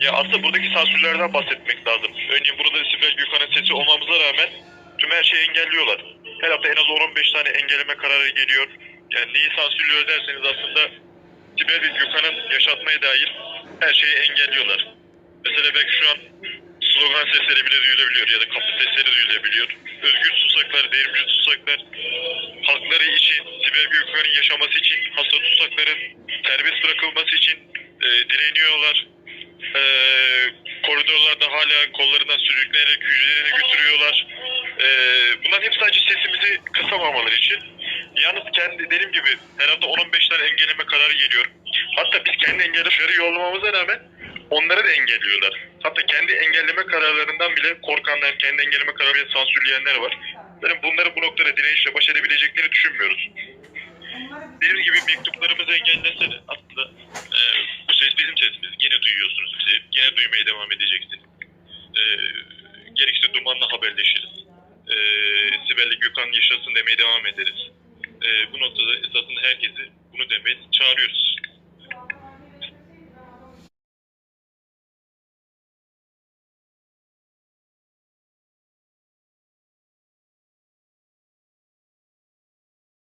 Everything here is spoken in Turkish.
Ya aslında buradaki sansürlerden bahsetmek lazım. Örneğin burada Sibel Gökhan'ın sesi olmamıza rağmen tüm her şeyi engelliyorlar. Her hafta en az 10-15 tane engelleme kararı geliyor. Yani neyi sansürlüyor derseniz aslında Sibel Gökhan'ın yaşatmaya dair her şeyi engelliyorlar. Mesela belki şu an slogan sesleri bile duyulabiliyor ya da kapı sesleri duyulabiliyor. Özgür susaklar, devrimci susaklar, hakları için, Sibel Gökhan'ın yaşaması için, hasta tutsakların serbest bırakılması için e, direniyorlar. E, koridorlarda hala kollarından sürükleyerek hücrelerine götürüyorlar. E, bunların hepsi sadece sesimizi kısamamaları için. Yalnız kendi dediğim gibi her hafta 10-15 tane engelleme kararı geliyor. Hatta biz kendi engellemeleri yollamamıza rağmen onları da engelliyorlar. Hatta kendi engelleme kararlarından bile korkanlar, kendi engelleme kararıyla sansürleyenler var. Benim bunların bu noktada direnişle baş edebileceklerini düşünmüyoruz. Dediğim gibi mektuplarımızı engellese de aslında e, bu ses bizim sesimiz. Gene duyuyorsunuz bizi. Gene duymaya devam edeceksiniz. E, gerekirse dumanla haberleşiriz. E, Sibel'le Gökhan yaşasın demeye devam ederiz. E, bu noktada esasında herkesi bunu demeye çağırıyoruz.